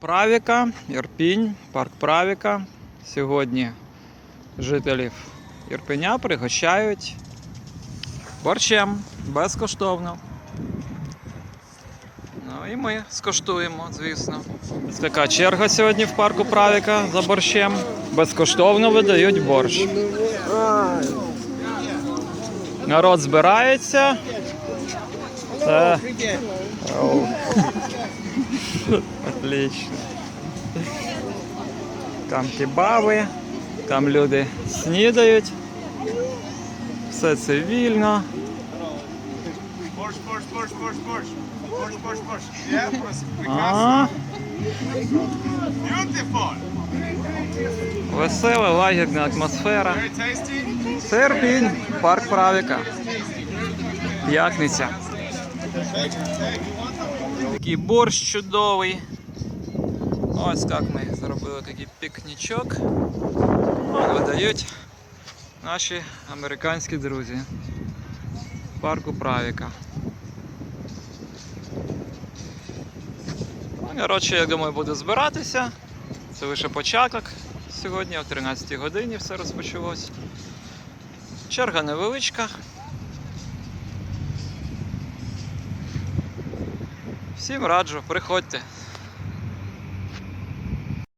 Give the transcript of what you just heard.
Правіка, Ірпінь, парк Правіка. Сьогодні жителів Ірпеня пригощають борщем безкоштовно. Ну і ми скоштуємо, звісно. Ось така черга сьогодні в парку Правіка за борщем. Безкоштовно видають борщ. Народ збирається. Це... Отлично. Там кебаби, там люди снідають. Все. Є, просто прекрасно. Beautiful. весела, лагідна атмосфера. Це Ірпінь, парк Правіка. П'ятниця. Такий борщ чудовий. Ось як ми зробили такий пікнічок. Видають наші американські друзі. в Парку Правіка. Ну, коротше, я думаю, буду збиратися. Це лише початок. Сьогодні о 13 годині все розпочалось. Черга невеличка. Всім раджу, приходьте.